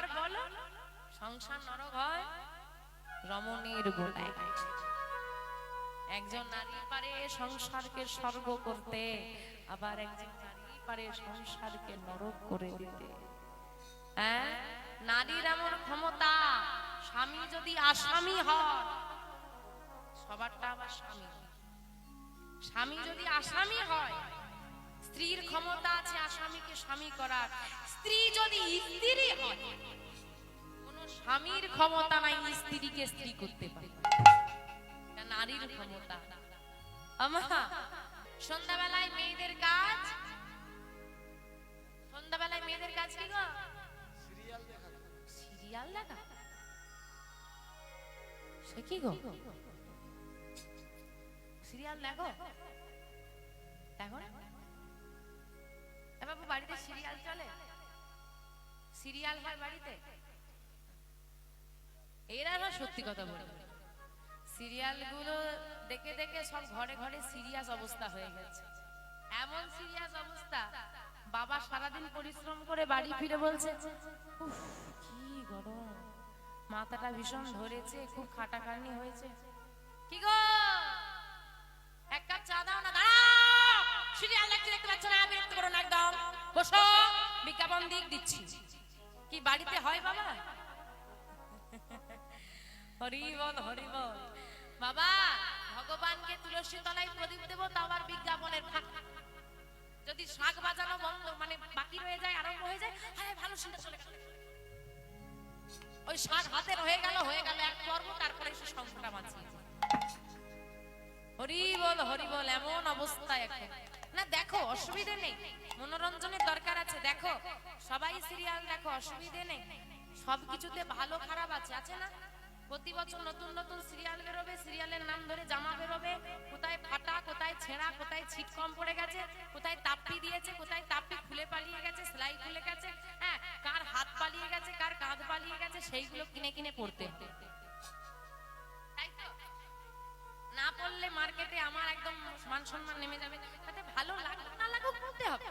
এবার বলো? সংসার নরক হয় রমণীর গোলায় একজন নারী পারে সংসারকে স্বর্গ করতে, আবার একজন নারী পারে সংসারকে নরক করে দিতে। হ্যাঁ? নারীর এমন ক্ষমতা, স্বামী যদি আসামি হয়, সবারটা আবার স্বামী। স্বামী যদি আসামি হয় স্ত্রীর ক্ষমতা আছে আসামিকে স্বামী করার। স্ত্রী যদি স্ত্রী হয় কোন স্বামীর ক্ষমতা নাই স্ত্রীকে স্ত্রী করতে পারে। নারীর ক্ষমতা। আমা সন্ধ্যাবেলায় মেয়েদের কাজ? সন্ধ্যাবেলায় মেয়েদের কাজ কি গো? সিরিয়াল দেখা। সে কি গো? সিরিয়াল দেখো? দেখো না? বাবু বাড়িতে সিরিয়াল চলে? সিরিয়াল হয় বাড়িতে? এরা না সত্যি কথা বলে। সিরিয়ালগুলো দেখে দেখে সব ঘরে ঘরে সিরিয়াস অবস্থা হয়ে গেছে। এমন সিরিয়াস অবস্থা, বাবা সারাদিন পরিশ্রম করে বাড়ি ফিরে বলছে কি গরম। মাথাটা ভীষণ ধরেছে, খুব খাটাখাটনি হয়েছে। কি গো? বিজ্ঞাপন দিক দিচ্ছি। কি বাড়িতে হয় বাবা? হরি বল হরি বল। বাবা, ভগবানকে তুলসী তলায় প্রদীপ দেবো, তাও আবার বিজ্ঞাপনের ফাঁক। যদি শাক বাজানো বন্ধ মানে বাকি রয়ে যায়, আরম্ভ হয়ে যায় হ্যাঁ ভালো সিনটা চলে গেল। ওই শাক হাতে হয়ে গেল হয়ে গেল এক পর্ব, তারপরে এসে সংখ্যাটা বাঁচিয়ে হরি বল হরি বল, এমন অবস্থা এখন। না, দেখো, অসুবিধে নেই। মনোরঞ্জনের দরকার আছে, দেখো। সবাই সিরিয়াল দেখো, অসুবিধে নেই। সবকিছুতে ভালো, খারাপ আছে আছে না? প্রতি বছর নতুন নতুন সিরিয়াল বেরোবে সিরিয়ালের নাম ধরে জামা বেরোবে। কোথায় ফাটা, কোথায় ছেঁড়া, কোথায় ছিট কম পড়ে গেছে, কোথায় তাপ্পি দিয়েছে, কোথায় তাপ্পি খুলে পালিয়ে গেছে, সেলাই খুলে গেছে হ্যাঁ? কার হাত পালিয়ে গেছে, কার কাঁধ পালিয়ে গেছে, সেইগুলো কিনে কিনে পড়তে। না পড়লে মার্কেটে আমার একদম মান সম্মান নেমে যাবে। ভালো লাগুক না লাগুক পড়তে হবে।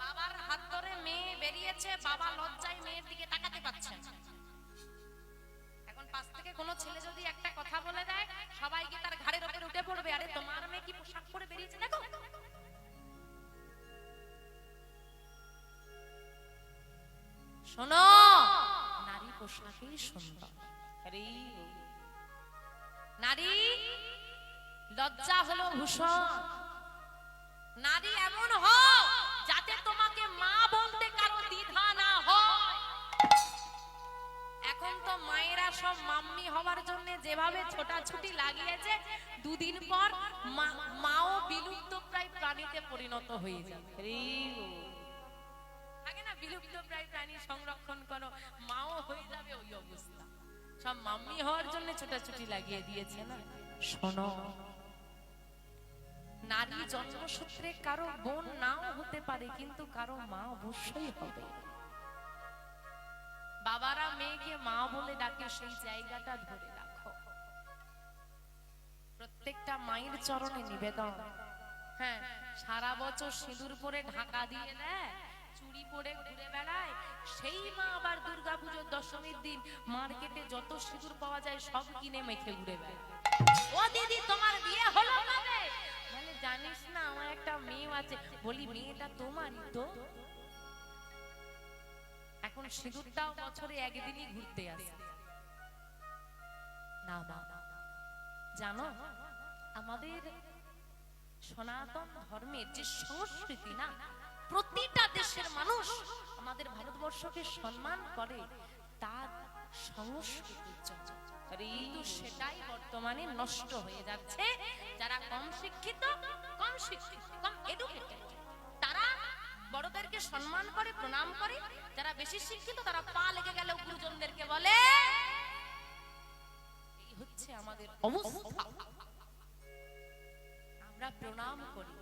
বাবার হাত ধরে মেয়ে বেরিয়েছে বাবা লজ্জায় মেয়ের দিকে তাকাতে পারছে এখন পাশ থেকে কোনো ছেলে যদি একটা কথা বলে দেয় সবাইকে তার ঘাড়ের উপরে উঠে পড়বে? আরে তোমার মেয়ে কি পোশাক পরে বেরিয়েছে দেখো। শোনো নারী পোশাকই সুন্দর। নারী লজ্জা হলো ভূষণ। নারী এমন হও যাতে তোমাকে মা বলতে কারও দ্বিধা না হয়। এখন তো মায়েরা সব মাম্মি হওয়ার জন্য যেভাবে ছোটাছুটি লাগিয়েছে দুদিন পর মাও বিলুপ্ত প্রায় প্রাণীতে পরিণত হয়ে যাবে। থাকে না বিলুপ্ত প্রায় প্রাণী সংরক্ষণ করো মাও হয়ে যাবে ওই অবস্থা। সব মাম্মি হওয়ার জন্য ছোটাছুটি লাগিয়ে দিয়েছে না? শোনো নারী জন্মসূত্রে কারও বোন নাও হতে পারে, কিন্তু কারও মা অবশ্যই হবে। বাবারা, মেয়েকে মা বলে ডাকে, সেই জায়গাটা ধরে রাখো। প্রত্যেকটা মায়ের চরণে নিবেদন। হ্যাঁ সারা বছর সিঁদুর পরে ঢাকা দিয়ে দেয় চুড়ি পরে ঘুরে বেড়ায়। সেই মা আবার দুর্গাপুজোর দশমীর দিন মার্কেটে যত সিঁদুর পাওয়া যায় সব কিনে মেখে ঘুরে বেড়ায়। ও দিদি, তোমার বিয়ে হলো কবে? জানিস না, আমার একটা মেয়ে আছে। বলি, মেয়েটা তোমারই তো? এখন সিঁদুরটাও বছরে একদিনই ঘুরতে আসে। না মা, জানো, আমাদের সনাতন ধর্মের যে সংস্কৃতি না, প্রতিটা দেশের মানুষ আমাদের ভারতবর্ষকে সম্মান করে তার সংস্কৃতির জন্য কিন্তু সেটাই বর্তমানে নষ্ট হয়ে যাচ্ছে। যারা কম শিক্ষিত কম শিক্ষিত, কম এডুকেটেড তারা বড়দেরকে সম্মান করে, প্রণাম করে। যারা বেশি শিক্ষিত, তারা পা লেগে গেল গুরুজনদেরকে বলে, এই হচ্ছে আমাদের অবস্থা। আমরা প্রণাম করি।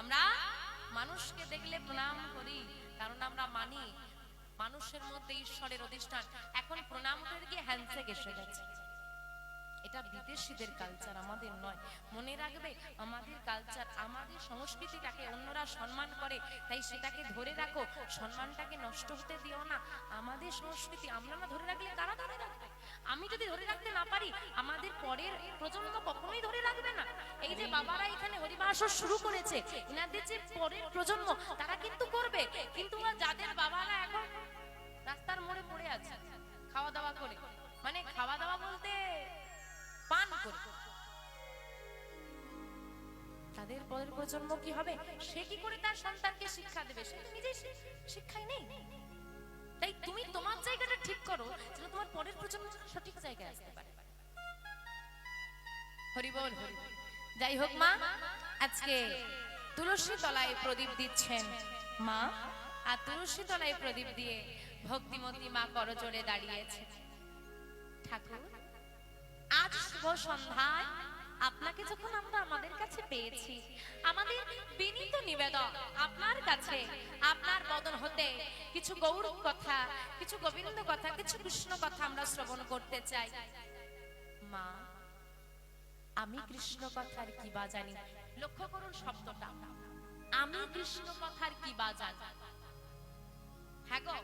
আমরা মানুষকে দেখলে প্রণাম করি, কারণ আমরা মানি মানুষের মধ্যে ঈশ্বরের অধিষ্ঠান। এখন প্রণাম করে গিয়ে হ্যান্ডশেক এসে গেছে। এটা বিদেশিদের কালচার আমাদের নয়। মনে রাখবে, আমাদের কালচার আমাদের সংস্কৃতিটাকে অন্যরা সম্মান করে, তাই সেটাকে ধরে রাখো। সম্মানটাকে নষ্ট হতে দিও না। আমাদের সংস্কৃতি, আমরা না ধরে রাখলে কারা ধরে রাখবে? আমি যদি ধরে রাখতে না পারি, আমাদের পরের প্রজন্ম কখনোই ধরে রাখবে না। এই যে বাবারা এখানে হরিবাস শুরু করেছে, এনাদের যে পরের প্রজন্ম, তারা কিন্তু করবে। কিন্তু যাদের বাবারা এখন রাস্তার মোড়ে পড়ে আছে খাওয়া দাওয়া করে। মানে খাওয়া দাওয়া বলতে পান করে। তাদের পরের প্রজন্ম কি হবে? সে কি করে তার সন্তানকে শিক্ষা দেবে? সে তো নিজেই শি- নেই। তাই তুমি তোমার জায়গাটা ঠিক করো, যেন তোমার পরের প্রজন্ম সঠিক জায়গায় আসতে পারে। যাই হোক মা, আজকে তুলসী তলায় প্রদীপ দিচ্ছেন মা। আর তুলসী তলায় প্রদীপ দিয়ে ভক্তিমতী মা করজোড়ে দাঁড়িয়েছে। ঠাকুর, আজ শুভ সন্ধ্যায় আপনাকে যখন আমরা আমাদের কাছে পেয়েছি, আমাদের বিনীত নিবেদন আপনার কাছে, আপনার বদন হতে কিছু গৌর কথা, কিছু গোবিন্দ কথা, কিছু কৃষ্ণ কথা আমরা শ্রবণ করতে চাই। মা, আমি কৃষ্ণ কথার কি বা জানি? লক্ষ্য করুন শব্দটা। আমি কৃষ্ণ কথার কি বা জানি? হ্যাঁ গো,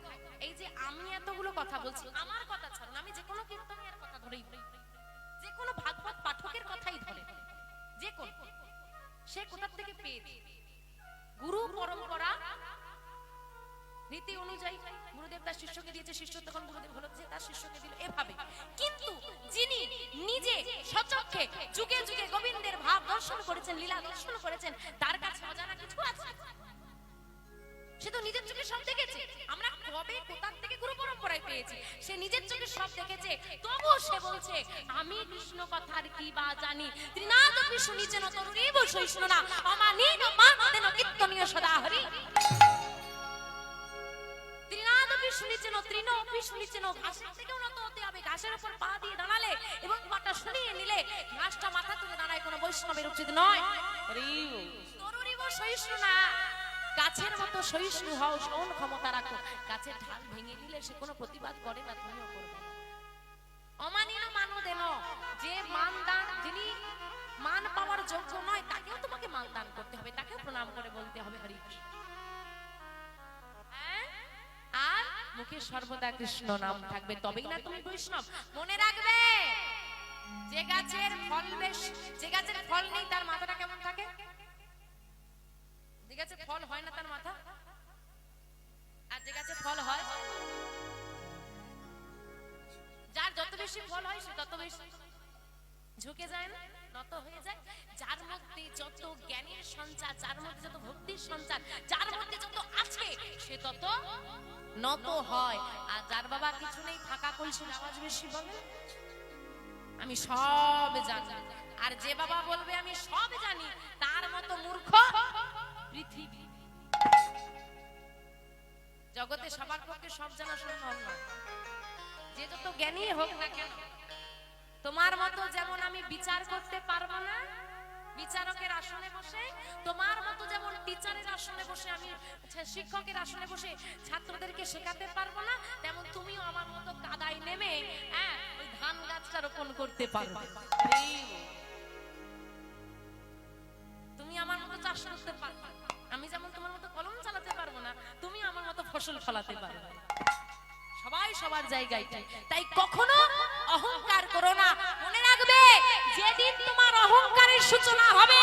এই যে আমি এতগুলো কথা বলছি, আমার কথা ছাড়ুন আমি যে কোনো কীর্তনের কথা ধরেই যে কোনো ভাগবত পাঠকের কথাই ধরে। যে কোন, সে কোথা থেকে পেয়েছে? গুরু পরম্পরা রীতি অনুযায়ী গুরুদেব তার শিষ্যকে দিয়েছে, শিষ্য তখন গুরুদেব হলো যে তার শিষ্যকে দিল এভাবে। কিন্তু যিনি নিজে সচক্ষে যুগে যুগে গোবিন্দের ভাব দর্শন করেছেন, লীলা দর্শন করেছেন, তার কাছে অজানা কিছু আছে? সে তো নিজের চোখে সব দেখেছে। আমরা কবে কোথার থেকে গুরু পরম্পরায় পেয়েছি সে নিজের চোখে সব দেখেছে। তবুও সে বলছে আমি কৃষ্ণ কথার কি বা জানি? ত্রিনাথ কৃষ্ণ নিচে ন। অমানীন মানদেন কীর্তনীয় সদা হরি। ত্রিনাদ কৃষ্ণ নিচে ন তৃণ কৃষ্ণ নিচে ন ঘাসের থেকেও নত হতে হবে। ঘাসের উপর পা দিয়ে দাঁড়ালে এবং পাটা নিলে ঘাসটা মাথা তুলে দাঁড়ায় কোনো বৈষ্ণবের উচিত নয়। তরুণী সহিষ্ণু না গাছের মতো সহিষ্ণু হও সহন ক্ষমতা রাখো গাছের ঢাল ভেঙে দিলে সে কোনো প্রতিবাদ করে না তুমিও করবে না। অমানীন মানো দেন যে মান দান, যিনি মান পাওয়ার যোগ্য নয়, তাকেও তোমাকে মান দান করতে হবে, তাকেও প্রণাম করে বলতে হবে হরি হ্যাঁ? আর মুখে সর্বদা কৃষ্ণ নাম থাকবে, তবেই না তুমি বৈষ্ণব মনে রাখবে, যে গাছের ফল বেশ, যে গাছের ফল নেই, তার মাথাটা কেমন থাকে গাছে ফল হয় না তার মাথা? আর যে গাছে ফল হয়, যার যত বেশি ফল হয় সে তত বেশি ঝুঁকে যায় না, নত হয়ে যায়। যার মধ্যে যত জ্ঞানের সঞ্চার, যার মধ্যে যত ভক্তির সঞ্চার, যার মধ্যে যত আছে সে তত নত হয়। আর যার বাবা কিছু নেই, ফাঁকা কলসির আওয়াজ বেশি বলে। আমি সব জানি। আর যে বাবা বলবে, আমি সব জানি। পৃথিবী। জগতে সবার পক্ষে সব জানা সম্ভব নয়। যে যত জ্ঞানী হোক না কেন, তোমার মতো যেমন আমি বিচার করতে পারব না, বিচারকের আসনে বসে, তোমার মতো যেমন টিচারের আসনে বসে আমি শিক্ষকের আসনে বসে ছাত্রদেরকে শেখাতে পারব না, তেমন তুমিও আমার মতো কাদায় নেমে হ্যাঁ ওই ধান গাছটা রোপণ করতে পারবে। তুমি আমার মতো চাষ করতে পারবে। ফসল ফলাতে পারবে সবাই সবার জায়গায় তাই কখনো অহংকার করো না। মনে রাখবে, যেদিন তোমার অহংকারের সূচনা হবে,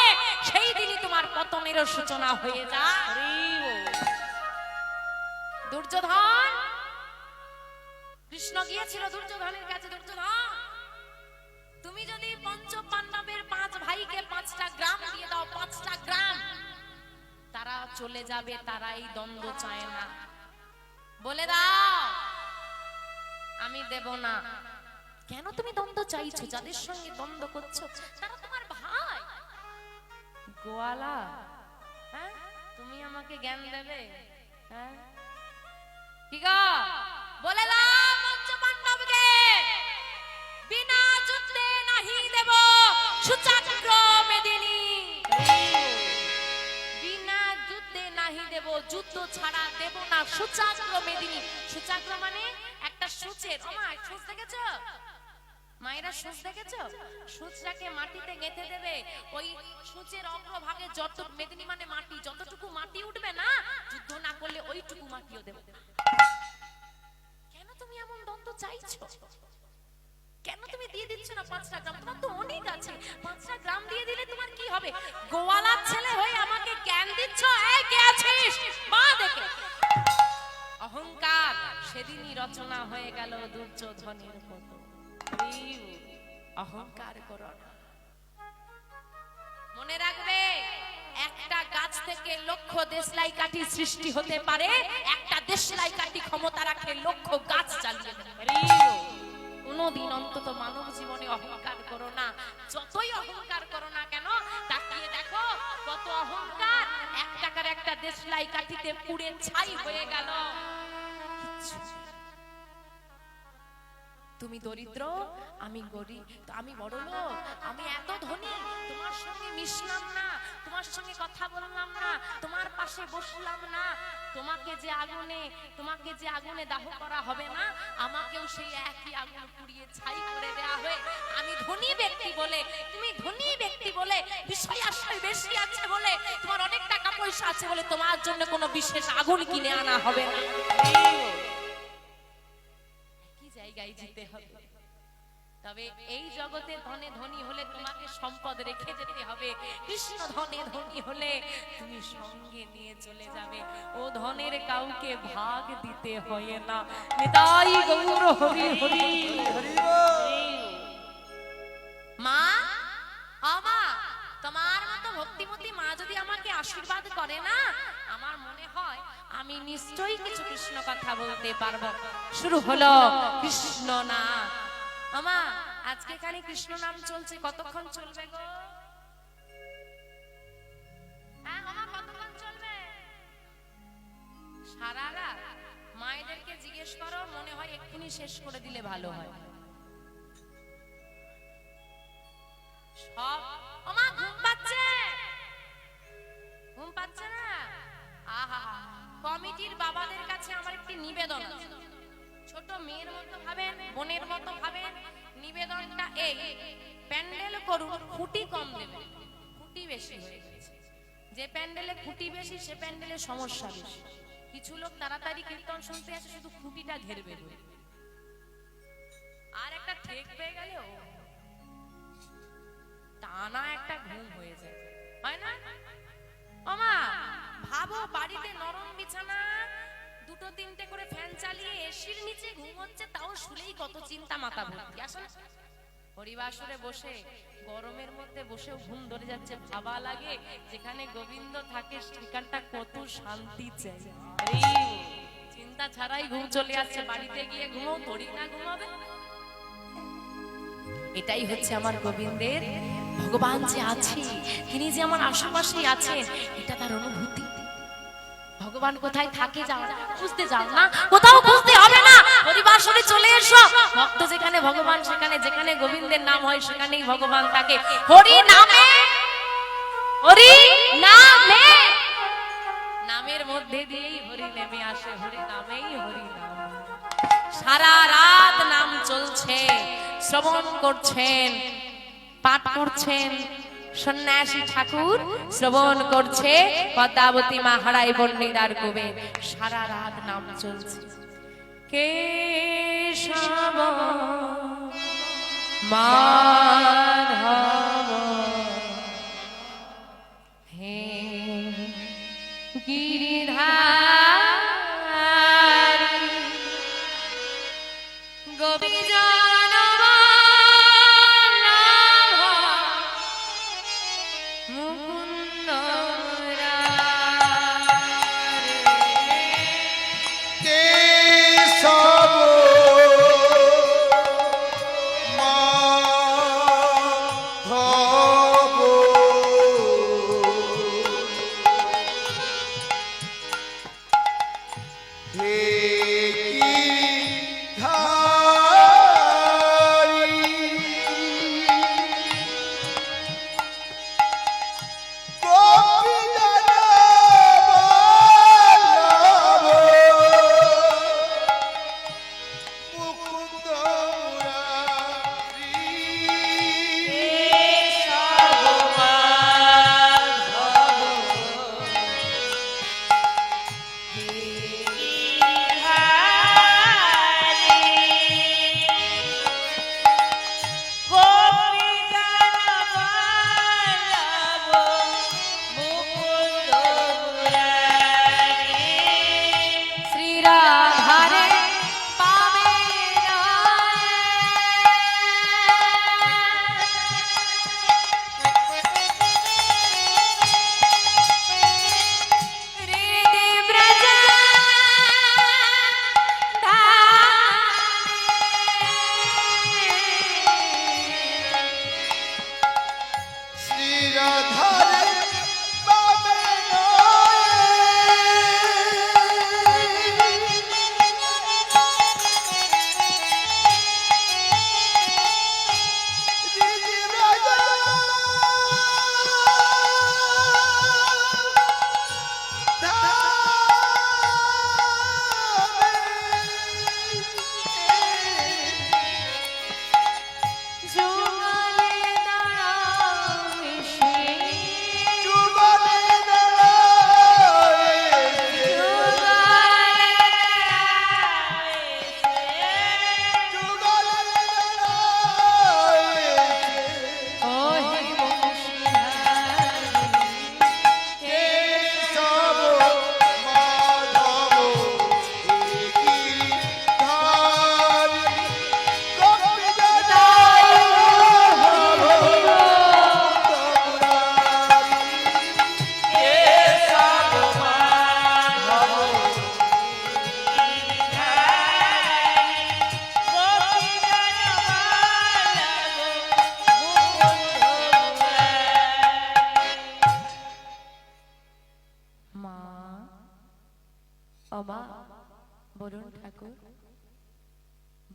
সেই দিনই তোমার পতনেরও সূচনা হয়ে যায় দুর্যোধন, কৃষ্ণ গিয়েছিল দুর্যোধনের কাছে, দুর্যোধন, তুমি যদি পঞ্চ পাণ্ডবের পাঁচ ভাইকে পাঁচটা গ্রাম দিয়ে দাও, পাঁচটা গ্রাম, তারা চলে যাবে তারা এই দ্বন্দ্ব চায় না। বলে দাও। আমি দেব না। কেন তুমি দ্বন্দ্ব চাইছো? যাদের সঙ্গে দ্বন্দ্ব করছ, তারা তোমার ভাই। গোয়ালা হ্যাঁ? তুমি আমাকে জ্ঞান দেবে হ্যাঁ? ঠিক গো? ছাড়া দেব না। সুচাগ্র মেদিনী। সুচাগ্র মানে একটা সূচের। ওমা সূচ দেখেছ? মায়েরা সূচ দেখেছ? সূচটাকে মাটিতে গেঁথে দেবে। ওই সূচের অগ্রভাগে যত মেদিনী মানে মাটি, যতটুকু মাটি উঠবে না, যুদ্ধ না করলে ওইটুকু মাটিও দেবে। কেন তুমি এমন দ্বন্দ্ব চাইছো? কেন তুমি দিয়ে দিচ্ছ না পাঁচটা গ্রাম? তোমার তো অনেক আছে। পাঁচটা গ্রাম দিয়ে দিলে তোমার কি হবে? গোয়ালার ছেলে হয়ে আমাকে জ্ঞান দিচ্ছ? এই কে সেদিনই রচনা হয়ে গেল দুর্যোধনের মতো অহংকার করো মনে রাখবে, একটা গাছ থেকে লক্ষ দেশলাই কাঠি সৃষ্টি হতে পারে, একটা দেশলাই কাঠি ক্ষমতা রাখে লক্ষ গাছ চালিয়ে কোনোদিন অন্তত মানব জীবনে অহংকার করো না। যতই অহংকার করো না কেন, তাকিয়ে দেখো, কত অহংকার। এক টাকার একটা দেশলাই কাঠিতে পুড়ে ছাই হয়ে গেল। কিচ্ছু তুমি দরিদ্র, আমি গরিব আমি বড় লোক, আমি এত ধনী, তোমার সঙ্গে মিশলাম না, তোমার সঙ্গে কথা বললাম না, তোমার পাশে বসলাম না, তোমাকে যে আগুনে, তোমাকে যে আগুনে দাহ করা হবে না, আমাকেও সেই একই আগুন পুড়িয়ে ছাই করে দেয়া হয়ে, আমি ধনী ব্যক্তি বলে, তুমি ধনী ব্যক্তি বলে, বিষয় আশয় বেশি আছে বলে, তোমার অনেক টাকা পয়সা আছে বলে, তোমার জন্য কোনো বিশেষ আগুন কিনে আনা হবে না। এই জগতে ধনে ধনী হলে তোমাকে সম্পদ রেখে যেতে হবে। কৃষ্ণ ধনে ধনী হলে তুমি সঙ্গে নিয়ে চলে যাবে। ও ধনের কাউকে ভাগ দিতে হয় না। নিতাই গৌর হরি হরি। মা? আমা তোমার মতো ভক্তিমতী মা যদি আমাকে আশীর্বাদ করে না আমার মনে হয় আমি নিশ্চয়ই কিছু কৃষ্ণ কথা বলতে পারব। শুরু হলো কৃষ্ণ না। আমা আজকে এখানে কৃষ্ণ নাম চলছে কতক্ষণ চলবে গো? হ্যাঁ, মায়েদেরকে জিজ্ঞেস করো মনে হয় এক্ষুনি শেষ করে দিলে ভালো হয়। সব ওমা ঘুম পাচ্ছে? ঘুম পাচ্ছে না? আহা কমিটির বাবাদের কাছে আমার একটি নিবেদন। ছোট মেয়ের মতো ভাবেন বোনের মতো ভাবেন নিবেদনটা এই, প্যান্ডেল করুন, খুঁটি কম দেবেন খুঁটি বেশি যে প্যান্ডেলে খুঁটি বেশি, সে প্যান্ডেলে সমস্যা বেশি। কিছু লোক তাড়াতাড়ি কীর্তন শুনতে আসে, শুধু খুঁটিটা ঘেরবে। আর একটা ঠেক পেয়ে গেলে টানা একটা ঘুম হয়ে যায়। হয় না? ওমা, ভাবো, বাড়িতে নরম বিছানা দুটো তিনটে করে ফ্যান চালিয়ে এসির নিচে ঘুম হচ্ছে তাও শুলেই কত চিন্তা মাথা ভর্তি আসলে? বসে, গরমের মধ্যে ঘুম ধরে যাচ্ছে, ভাবা লাগে যেখানে গোবিন্দ থাকে, সেখানটা কত শান্তি চাই। চিন্তা ছাড়াই ঘুম চলে আসছে, বাড়িতে গিয়ে ঘুমো থরি না ঘুমাবে। এটাই হচ্ছে আমার গোবিন্দের ভগবান যে আছে, তিনি যে আমার আশেপাশেই আছেন, এটা তার অনুভূতি। ভগবান কোথায় থাকে যাও খুঁজতে যাও না, কোথাও খুঁজতে হবে না। পরিবার সঙ্গে চলে এসো। ভক্ত যেখানে ভগবান, সেখানে যেখানে গোবিন্দের নাম হয়, সেখানেই ভগবান থাকে। হরি নামে হরি নামে। নামের মধ্যে দিয়েই হরি নেমে আসে, হরি নামেই হরি নাম। সারা রাত নাম চলছে, শ্রবণ করছেন, পাঠ করছেন। সন্ন্যাসী ঠাকুর শ্রবণ করছে, পদ্মাবতী মা হারাই বন্ডিদার কবে। সারা রাত নাম চলছে। কে মাধব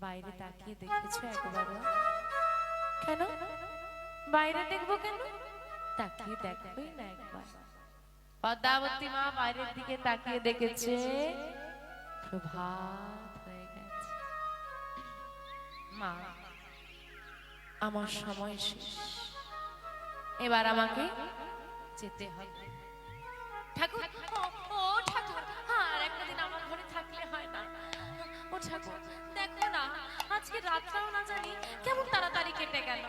বাইরে তাকিয়ে দেখেছ একবারও। কেন? বাইরে দেখব কেন? তাকিয়ে দেখবোই না একবার। পদ্মাবতী মা বাইরের দিকে তাকিয়ে দেখেছে। প্রভাত হয়ে গেছে। মা আমার সময় শেষ। এবার আমাকে যেতে হবে। ঠাকুর। ও, ঠাকুর। আর একটা দিন আমার ঘরে থাকলে হয় ঠাকুর, দেখো না, আজকে রাতটাও না জানি কেমন তাড়াতাড়ি কেটে গেল।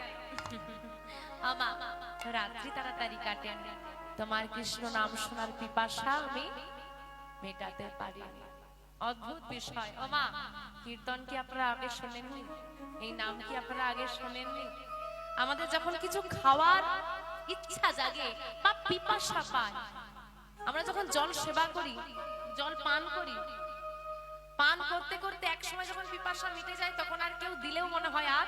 আমা, রাত্রি তাড়াতাড়ি কাটেনি। তোমার কৃষ্ণ নাম শোনার পিপাসা আমি মেটাতে পারিনি। অদ্ভুত বিষয় কীর্তন কি আপনারা আগে শোনেননি? এই নাম কি আপনারা আগে শোনেননি? আমাদের যখন কিছু খাওয়ার ইচ্ছা জাগে বা পিপাসা পায়, আমরা যখন জল সেবা করি, জল পান করি পান করতে করতে এক সময় যখন পিপাসা মিটে যায় তখন আর কেউ দিলেও মনে হয় আর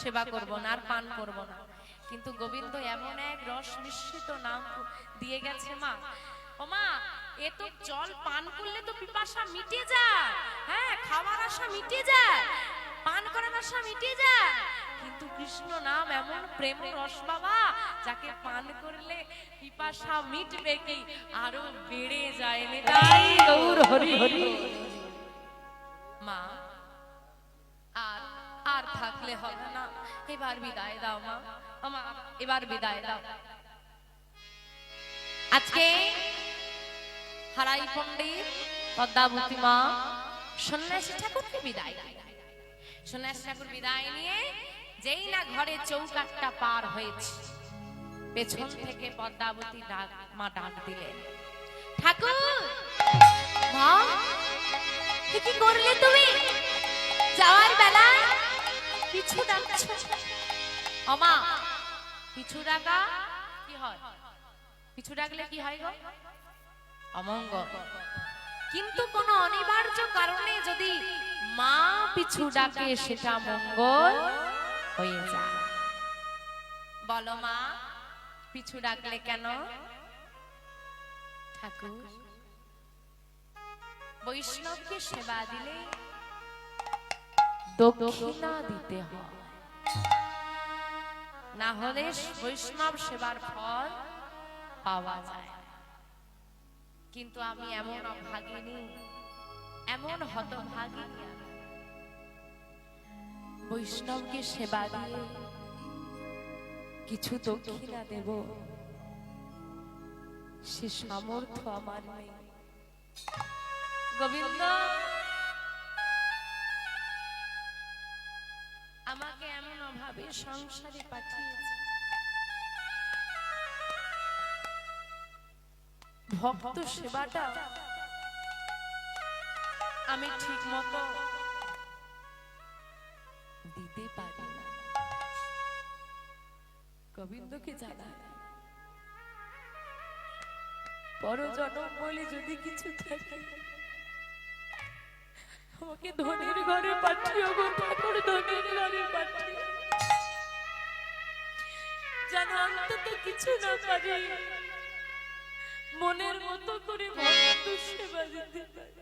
সেবা করব না আর পান করব না। কিন্তু গোবিন্দ এমন এক রস মিশ্রিত নাম দিয়ে গেছে মা ও মা এ তো জল পান করলে তো পিপাসা মিটে যায়। হ্যাঁ খাওয়ার আশা মিটে যায় পান করার আশা মিটে যায়। কিন্তু কৃষ্ণ নাম এমন প্রেম রস বাবা যাকে পান করলে পিপাসা মিটবে কি? আরও বেড়ে যায় তাই। গৌর হরি হরি। মা আর আর থাকলে হবে না। এবার বিদায় দাও মা। আমা এবার বিদায় দাও। আজকে হারাই পণ্ডিত পদ্মাবতী মা সন্ন্যাসী ঠাকুরকে বিদায়। সন্ন্যাসী ঠাকুর বিদায় নিয়ে যেই না ঘরে চৌকাটটা পার হয়েছে পেছন থেকে পদ্মাবতী মা ডাক দিলেন। ঠাকুর! কি করলে তুমি? যাওয়ার বেলায় পিছু ডাকছো অমা পিছু ডাকা কি হয়? পিছু ডাকলে কি হয় গো? অমঙ্গল। কিন্তু কোন অনিবার্য কারণে যদি মা পিছু ডাকে, সেটা মঙ্গল হয়ে যায়। বলো মা। পিছু ডাকলে কেন? ঠাকুর, বৈষ্ণবকে সেবা দিলে দক্ষিণা দিতে হয়। না হলে বৈষ্ণব সেবার ফল পাওয়া যায়। কিন্তু আমি এমন অভাগিনী, এমন হতভাগিনী বৈষ্ণবকে সেবা দিয়ে কিছু দক্ষিণা দেব। সে সামর্থ্য আমার নেই। গোবিন্দ, আমাকে এমন অভাবে সংসারে পাঠিয়েছে। ভক্ত সেবাটা আমি ঠিক মতো গোবিন্দকে জানায় বড় জনম বলে যদি কিছু থাকে আমাকে ধনের ঘরে পাঠিও গো ঠাকুর ধনের ঘরে পাঠিও। যেন অন্তত কিছু না পারি মনের মতো করে ভক্ত সেবা দিতে পারি।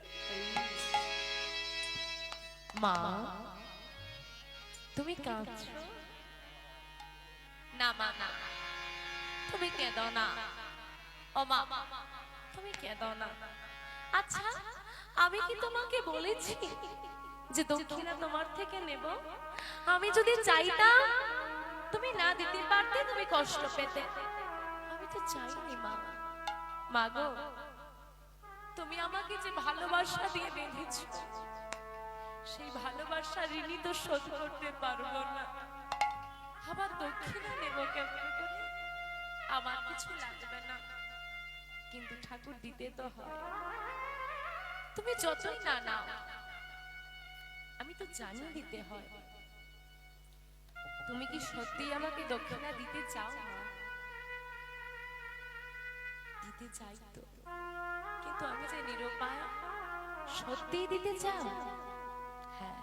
মা তুমি কাঁদছো? না মা না তুমি কেঁদো না। ও মা তুমি কেঁদো না। আচ্ছা আমি কি তোমাকে বলেছি যে দক্ষিণা তোমার থেকে নেব? আমি যদি চাইতাম, তুমি না দিতে পারতে, তুমি কষ্ট পেতে। আমি তো চাইনি, মা। মা গো, তুমি আমাকে যে ভালোবাসা দিয়ে বেঁধেছো, সেই ভালোবাসা ঋণী তো শোধ করতে পারব না। আবার দক্ষিণা নেব কেমন? আমার কিছু লাগবে না। কিন্তু ঠাকুর দিতে তো হয়। তুমি যতই না নাও, আমি তো জানি দিতে হয়। তুমি কি সত্যি আমাকে দক্ষিণা দিতে চাও দিতে চাই তো। কিন্তু আমি যে নিরুপায়, সত্যিই দিতে চাও?